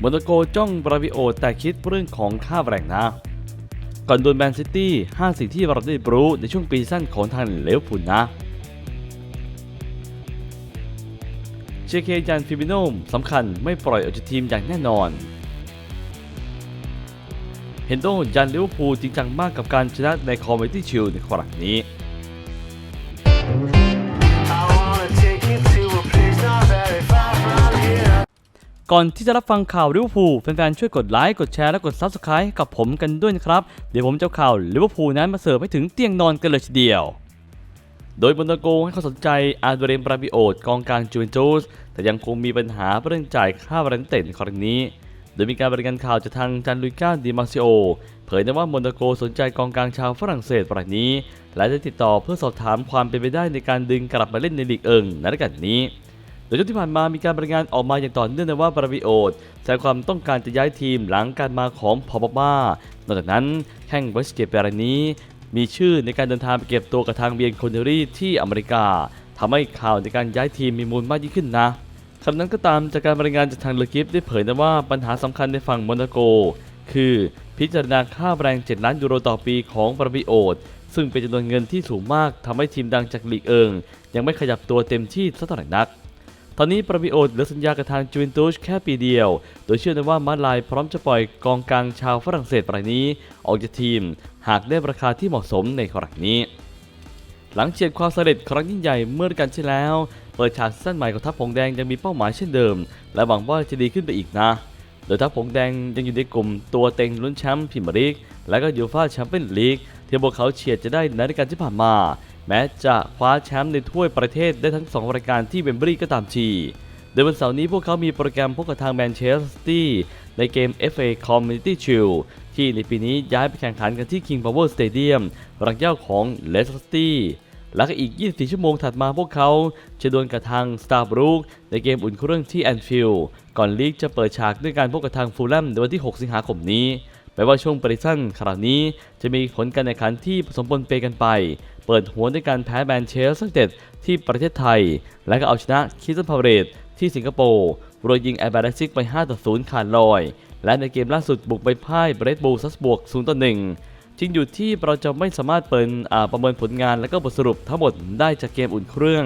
โมนาโกจ้องบราวิโอแต่คิดเรื่องของค่าแรงนะ ก่อนโดนแมนซิตี้ 5 สิ่งที่เราได้รู้ในช่วงปีสั้นของทางเลวพูลนะเชเคยันฟิมิโนมสำคัญไม่ปล่อยออกจากทีมอย่างแน่นอน เฮนโดยันลิเวอร์พูลจริงจังมากกับการชนะในคอมเมดี้ชิลในครั้งนี้ ก่อนที่จะรับฟังข่าวลิเวอร์พูลแฟนๆช่วยกดไลค์กดแชร์และกด Subscribe ให้กับผมกันด้วยนะครับ เดี๋ยวผมจะข่าวลิเวอร์พูลนั้นมาเสิร์ฟให้ถึงเตียงนอนกันเลยทีเดียว โดยบนตโกให้เขามสนใจอาร์เดเรนบราบิโอตกองกลางจูเวนตุสแต่ยังคงมีปัญหาเรื่องจ่ายค่าแรงเตะในครั้งนี้ โดยมีการบริการข่าวจากทางจันลุยก้าดิมาซิโอเผยนะว่าโมนาโกสนใจกองกลางชาวฝรั่งเศสรายนี้ และได้ติดต่อเพื่อสอบถามความเป็นไปได้ในการดึงกลับมาเล่นในลีกเอิงในฤดูกาลนี้ โดยช่วงที่ผ่านมามีการบรรยายงานออกมาอย่างต่อเนื่องนะว่าบราวิโอตแสดงความต้องการจะย้ายทีมหลังการมาของพอปบ้านอกจากนั้นแข้งเวสเกตเปรนี้มีชื่อในการเดินทางไปเก็บตัวกับทางเบียนโคเนอรี่ที่อเมริกาทำให้ข่าวในการย้ายทีมมีมูลมากยิ่งขึ้นนะคำนั้นก็ตามจากการบรรยายงานจากทางเลกิฟได้เผยนะว่าปัญหาสำคัญในฝั่งโมนาโก คือพิจารณาค่าแรง 7 ล้านยูโรต่อปีของบราวิโอตซึ่งเป็นจำนวนเงินที่สูงมากทำให้ทีมดังจากลีกเอิง ยังไม่ขยับตัวเต็มที่สักเท่าไหร่นัก ตอนนี้ปราบิโอตเหลือสัญญากับทางจูเวนตุสแค่ปีเดียว โดยเชื่อนว่ามาดไลายพร้อมจะปล่อยกองกลางชาวฝรั่งเศสรายนี้ ออกจากทีม หากได้ราคาที่เหมาะสมในครั้งนี้ หลังเฉียดความสำเร็จครั้งยิ่งใหญ่เมื่อฤดูกาลที่แล้วเปิดฉากซีซั่นใหม่ของทัพผงแดงยังมีเป้าหมายเช่นเดิม และหวังว่าจะดีขึ้นไปอีกนะโดยทัพผงแดงยังอยู่ในกลุ่มตัวเต็งลุ้นแชมป์พรีเมียร์ลีกและก็ยูฟ่าแชมเปี้ยนลีกที่พวกเขาเฉียดจะได้ในฤดูกาลที่ผ่านมา แม้จะคว้าแชมป์ในถ้วยประเทศได้ทั้งสองรายการที่เวมบรีก็ตามทีโดยวันเสาร์นี้พวกเขามีโปรแกรมพบกับทางแมนเชสเตอร์ซิตี้ในเกม FA Community Shield ที่ในปีนี้ย้ายไปแข่งขันกันที่ King Power Stadium รังเย่าของ Leicester City และก็อีก 24 ชั่วโมงถัดมาพวกเขาจะดวลกับทาง Starbrook ในเกมอุ่นเครื่องที่ Anfield ก่อนลีกจะเปิดฉากด้วยการพบกับทางฟูลแลมในวันที่ 6 สิงหาคมนี้ แม้ว่าช่วงปริซันคราวนี้จะมีผลการแข่งขันที่ผสมปนเปกันไป เปิดหัวด้วยการแพ้แมนเชสเตอร์เต็ดที่ประเทศไทย และก็เอาชนะคิสตันพาเรตที่สิงคโปร์โดยยิงแอร์บาร์ซิกไป5ต่อ0ขาดลอย และในเกมล่าสุดบุกไปพ่ายเบรดบูลซัสบวก0ต่อ1จริงอยู่ที่เราจะไม่สามารถเปิดประเมินผลงานและก็บทสรุปทั้งหมดได้จากเกมอุ่นเครื่อง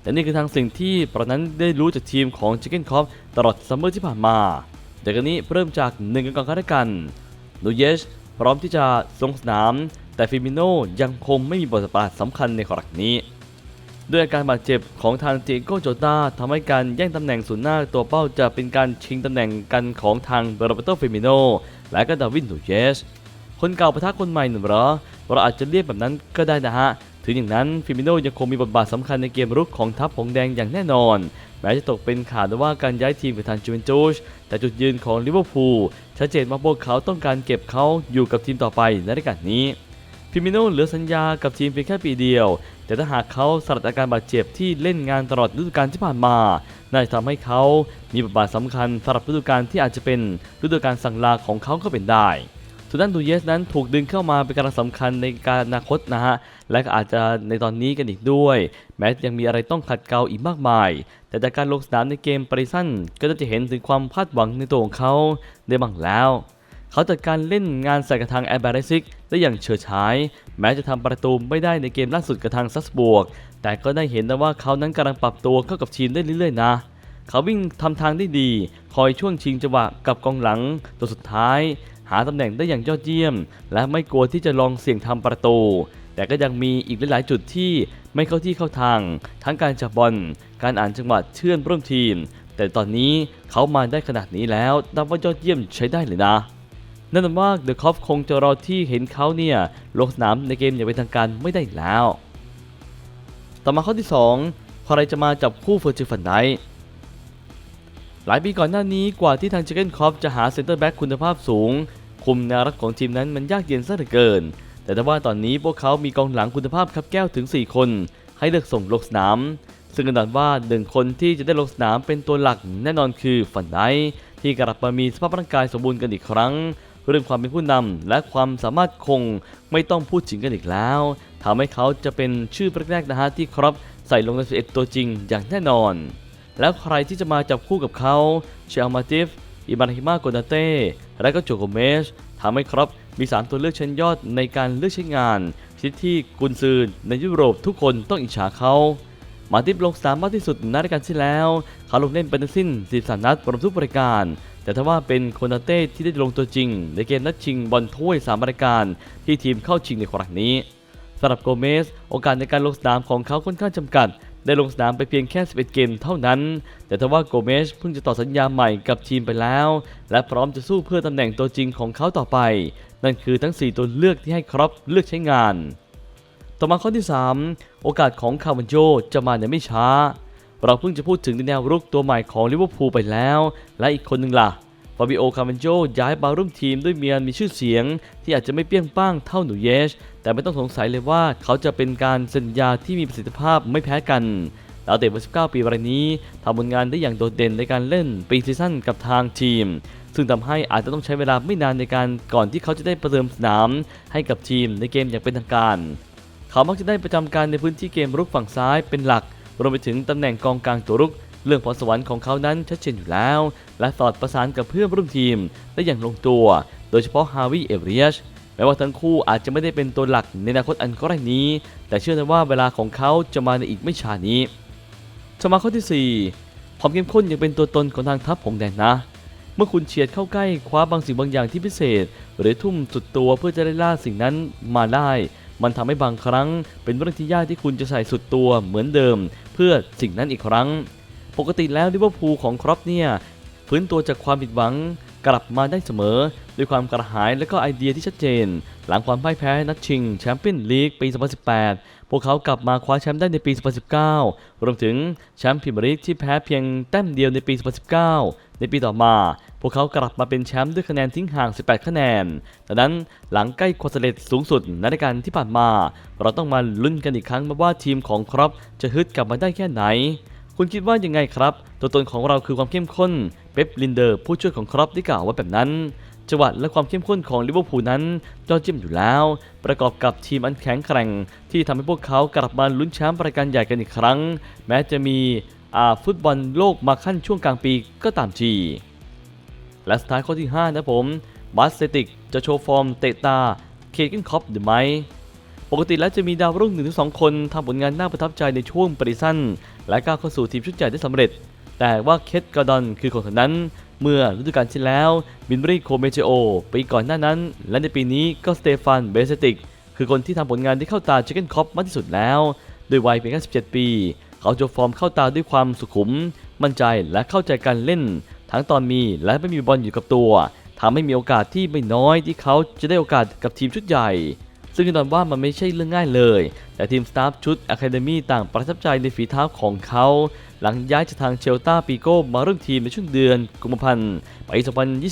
แต่นี่คือทางสิ่งที่เรานั้นได้รู้จากทีมของ Chicken c o p ตลอดซัมเมอร์ที่ผ่านมาแต่กันนี้เริ่มจากหนึ่งกันก่อนกันกั นูเยชพร้อมที่จะลงสนาม แต่ฟิมิโนยังคงไม่มีบทบาทสำคัญในครั้งนี้ ด้วยอาการบาดเจ็บของทางเจโกโจตาทำให้การแย่งตำแหน่งศูนย์หน้าตัวเป้าจะเป็นการชิงตำแหน่งกันของทางเบรเบโตฟิมิโนและก็ดาวินนูเยสคนเก่าประทะคนใหม่หนึ่งเหรอเราอาจจะเรียกแบบนั้นก็ได้นะฮะ ถึงอย่างนั้นฟิมิโนยังคงมีบทบาทสำคัญในเกมรุกของทัพหงแดงอย่างแน่นอน แม้จะตกเป็นข่าวว่าการย้ายทีมกับทางจูเวนตุสแต่จุดยืนของลิเวอร์พูลชัดเจนว่าพวกเขาต้องการเก็บเขาอยู่กับทีมต่อไปในฤดูกาลนี้ฟิมิโนเหลือสัญญากับทีมเพียงแค่ปีเดียว แต่ถ้าหากเขาสลัดอาการบาดเจ็บที่เล่นงานตลอดฤดูกาลที่ผ่านมา น่าจะทำให้เขามีบทบาทสำคัญสำหรับฤดูกาลที่อาจจะเป็นฤดูกาลสั่งลาของเขาก็เป็นได้ ส่วนด้านดูเยสนั้นถูกดึงเข้ามาเป็นกำลังสำคัญในการอนาคตนะฮะ และอาจจะในตอนนี้กันอีกด้วย แม้ยังมีอะไรต้องขัดเกลาอีกมากมาย แต่จากการลงสนามในเกมปริสันก็จะเห็นถึงความคาดหวังในตัวของเขาได้บ้างแล้ว เขาจัดการเล่นงานใส่กับทางแอร์บาริซิกได้อย่างเฉิดฉาย แม้จะทำประตูไม่ได้ในเกมล่าสุดกับทางซัสบวก แต่ก็ได้เห็นนะว่าเขานั้นกำลังปรับตัวเข้ากับทีมได้เรื่อยๆนะเขาวิ่งทำทางได้ดี คอยช่วงชิงจังหวะกับกองหลังตัวสุดท้าย หาตำแหน่งได้อย่างยอดเยี่ยม และไม่กลัวที่จะลองเสี่ยงทำประตู แต่ก็ยังมีอีกหลายๆจุดที่ไม่เข้าที่เข้าทาง ทั้งการจับบอลการอ่านจังหวะเชื่อนร่วมทีม แต่ตอนนี้เขามาได้ขนาดนี้แล้วนับว่ายอดเยี่ยมใช้ได้เลยนะนั่นหมายว่าเดอะคอฟคงจะรอที่เห็นเขาเนี่ยลงสนามในเกมอย่างเป็นทางการไม่ได้แล้ว ต่อมาข้อที่ 2 ใครจะมาจับคู่เฟอร์จิฟันไนท์ หลายปีก่อนหน้านี้กว่าที่ทาง Chicken c o p จะหาเซนเตอร์แบ็กคุณภาพสูง คุมแนวรับของทีมนั้นมันยากเย็นซะเหลือเกิน แต่ถ้าว่าตอนนี้พวกเขามีกองหลังคุณภาพครับแก้วถึง 4 คน ให้เลือกส่งลงสนาม ซึ่งแน่นอนว่าหนึ่งคนที่จะได้ลงสนามเป็นตัวหลักแน่นอนคือฟันไดท์ที่กลับมามีสภาพร่างกายสมบูรณ์กันอีกครั้ง เรื่องความเป็นผู้นำและความสามารถคงไม่ต้องพูดถึงกันอีกแล้วทำให้เขาจะเป็นชื่อแรกๆนะฮะที่ครับใส่ลงใน11ตัวจริงอย่างแน่นอน แล้วใครที่จะมาจับคู่กับเขาเชลมาติฟอิบราฮิมาโกนาเต้และก็โจโกเมสทำให้ครับมี 3 ตัวเลือกชั้นยอดในการเลือกใช้งานชิดที่กุนซือในยุโรปทุกคนต้องอิจฉาเขามาติปลงสามมากที่สุดนรายการที่แล้ว เขาลงเล่นเป็นทั้งสิ้น 13 นัดรวมทุกรายการ แต่ถ้าว่าเป็นโคนาเต้ที่ได้ลงตัวจริง ในเกมนัดชิงบอลถ้วย3รายการ ที่ทีมเข้าชิงในครั้งนี้สำหรับโกเมส โอกาสในการลงสนามของเขาค่อนข้างจำกัด ได้ลงสนามไปเพียงแค่ 11 เกมเท่านั้น แต่ถ้าว่าโกเมสเพิ่งจะต่อสัญญาใหม่กับทีมไปแล้ว และพร้อมจะสู้เพื่อตำแหน่งตัวจริงของเขาต่อไป นั่นคือทั้ง 4 ตัวเลือกที่ให้ครอปเลือกใช้งาน ต่อมาข้อที่ 3 โอกาสของคาวันโจจะมาในไม่ช้า เราเพิ่งจะพูดถึงในแนวรุกตัวใหม่ของลิเวอร์พูลไปแล้ว และอีกคนหนึ่งล่ะ ฟาบิโอ คาวันโจย้ายมาร่วมทีมด้วยเมียนมีชื่อเสียง ที่อาจจะไม่เปี้ยงป้างเท่าหนูเยช แต่ไม่ต้องสงสัยเลยว่าเขาจะเป็นการสัญญาที่มีประสิทธิภาพไม่แพ้กันดาวเตะวัย19 ปีรายนี้ทำผลงานได้อย่างโดดเด่นในการเล่นปีซีซั่นกับทางทีม ซึ่งทำให้อาจจะต้องใช้เวลาไม่นานในการก่อนที่เขาจะได้ประเดิมสนามให้กับทีมในเกมอย่างเป็นทางการ เขามักจะได้ประจำการในพื้นที่เกมรุกฝั่งซ้ายเป็นหลัก รวมไปถึงตำแหน่งกองกลางตัวรุก เรื่องพรสวรรค์ของเขานั้นชัดเจนอยู่แล้ว และสอดประสานกับเพื่อนร่วมทีมได้อย่างลงตัว โดยเฉพาะฮาวิเอเรียชแม้ว่าทั้งคู่อาจจะไม่ได้เป็นตัวหลักในอนาคตอันใกล้นี้ แต่เชื่อนะว่าเวลาของเขาจะมาในอีกไม่ช้านี้สมาข้อที่ 4 ความเข้มข้นยังเป็นตัวตนของทางทัพผงแดงนะ เมื่อคุณเฉียดเข้าใกล้คว้าบางสิ่งบางอย่างที่พิเศษ หรือทุ่มสุดตัวเพื่อจะได้ล่าสิ่งนั้นมาได้ มันทำให้บางครั้งเป็นเรื่องที่ยากที่คุณจะใส่สุดตัวเหมือนเดิม เพื่อสิ่งนั้นอีกครั้ง ปกติแล้วลิเวอร์พูลของครอปเนี่ยฟื้นตัวจากความผิดหวังกลับมาได้เสมอ ด้วยความกระหายและก็ไอเดียที่ชัดเจน หลังความพ่ายแพ้นัดชิงแชมเปี้ยนลีกปี 2018 พวกเขากลับมาคว้าแชมป์ได้ในปี 2019 รวมถึงแชมป์พรีเมียร์ลีกที่แพ้เพียงแต้มเดียวในปี 2019 ในปีต่อมา พวกเขากลับมาเป็นแชมป์ด้วยคะแนนทิ้งห่าง 18 คะแนนดังนั้นหลังใกล้ความสำเร็จสูงสุดในรายการที่ผ่านมา เราต้องมาลุ้นกันอีกครั้งว่าทีมของครอปจะฮึดกลับมาได้แค่ไหน คุณคิดว่ายังไงครับ ตัวตนของเราคือความเข้มข้น เป๊ปลินเดอร์ผู้ช่วยของครอปได้กล่าวว่าแบบนั้นจังหวะและความเข้มข้นของลิเวอร์พูลนั้นยอดเยี่ยมอยู่แล้ว ประกอบกับทีมอันแข็งแกร่ง ที่ทำให้พวกเขากลับมาลุ้นแชมป์รายการใหญ่กันอีกครั้ง แม้จะมีอาฟุตบอลโลกมาขั้นช่วงกลางปีก็ตามทีและสุดท้ายข้อที่ 5 นะผมบาสเซติกจะโชว์ฟอร์มเตะตา เคเกนคอปหรือไม่ ปกติแล้วจะมีดาวรุ่งหนึ่งถึงสองคนทำผลงานน่าประทับใจในช่วงปริสั้น และก้าวเข้าสู่ทีมชุดใหญ่ได้สำเร็จ แต่ว่าเคทกอร์ดอนคือคนคนนั้น เมื่อฤดูกาลที่แล้วบินบรีโคเมเจโอปีก่อนหน้านั้น และในปีนี้ก็สเตฟานเบสติก คือคนที่ทำผลงานที่เข้าตาเจเกนคอปมากที่สุดแล้วด้วยวัยเพียงแค่17 ปี เขาโชว์ฟอร์มเข้าตาด้วยความสุขุม มั่นใจและเข้าใจการเล่น ทั้งตอนมีและไม่มีบอลอยู่กับตัวทำให้มีโอกาสที่ไม่น้อยที่เขาจะได้โอกาสกับทีมชุดใหญ่ ซึ่งแน่นอนว่ามันไม่ใช่เรื่องง่ายเลย แต่ทีมสตาฟชุด Academy ต่างประทับใจในฝีเท้าของเขา หลังย้ายจากทางเชลตาปีโก้มาเริ่มทีมในช่วงเดือนกุมภาพันธ์ปี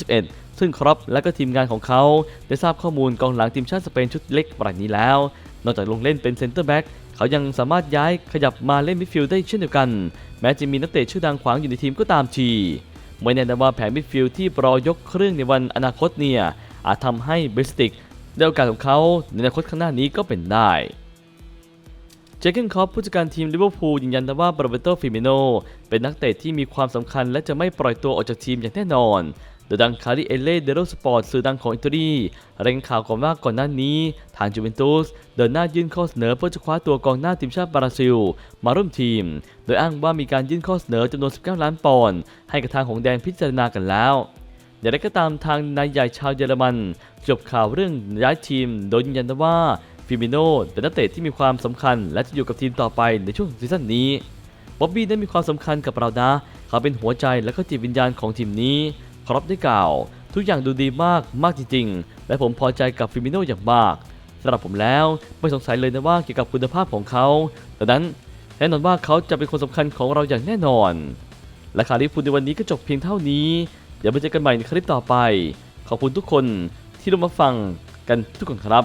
2021 ซึ่งครอปและก็ทีมงานของเขา ได้ทราบข้อมูลกองหลังทีมชาติสเปนชุดเล็กรายนี้แล้ว นอกจากลงเล่นเป็นเซนเตอร์แบ็กเขายังสามารถย้ายขยับมาเล่นมิดฟิลด์ได้เช่นเดียวกัน แม้จะมีนักเตะชื่อดังขวางอยู่ในทีมก็ตามทีไม่แน่นว่าแผนมิดฟิลด์ที่รอยกเครื่องในวันอนาคตเนี่ยอาจทำให้เบสติก ได้โอกาสของเขาในอนาคตข้างหน้านี้ก็เป็นได้เจเกนคอปผู้จัดการทีมลิเวอร์พูลยืนยันว่าโรเบโตฟิเมโนเป็นนักเตะที่มีความสำคัญและจะไม่ปล่อยตัวออกจากทีมอย่างแน่นอนโดยดังคาริเอเล่เดโรสปอร์ตสื่อดังของอิตาลีรายงานข่าวก่อนว่าก่อนหน้านี้ ทางจูเวนตุสเดินหน้ายื่นข้อเสนอเพื่อจะคว้าตัวกองหน้าทีมชาติบราซิล มาร่วมทีม โดยอ้างว่ามีการยื่นข้อเสนอจำนวน 19 ล้านปอนด์ให้กับทางของแดงพิจารณากันแล้ว อย่างไรก็ตามทางนายใหญ่ชาวเยอรมัน จบข่าวเรื่องย้ายทีม โดยยืนยันว่าฟิมิโนเป็นนักเตะที่มีความสำคัญ และจะอยู่กับทีมต่อไปในช่วงซีซั่นนี้บ๊อบบี้ได้มีความสำคัญกับเรานะ เขาเป็นหัวใจและก็จิตวิญญาณของทีมนี้ครอปได้กล่าว ทุกอย่างดูดีมากมากจริงๆ และผมพอใจกับฟิมิโนอย่างมากสำหรับผมแล้วไม่สงสัยเลยนะว่าเกี่ยวกับคุณภาพของเขาดังนั้นแน่นอนว่าเขาจะเป็นคนสำคัญของเราอย่างแน่นอน และข่าวลิพูดในวันนี้ก็จบเพียงเท่านี้ เดี๋ยวไปเจอกันใหม่ในคลิปต่อไป ขอบคุณทุกคนที่ร่วมมาฟังกันทุกคนครับ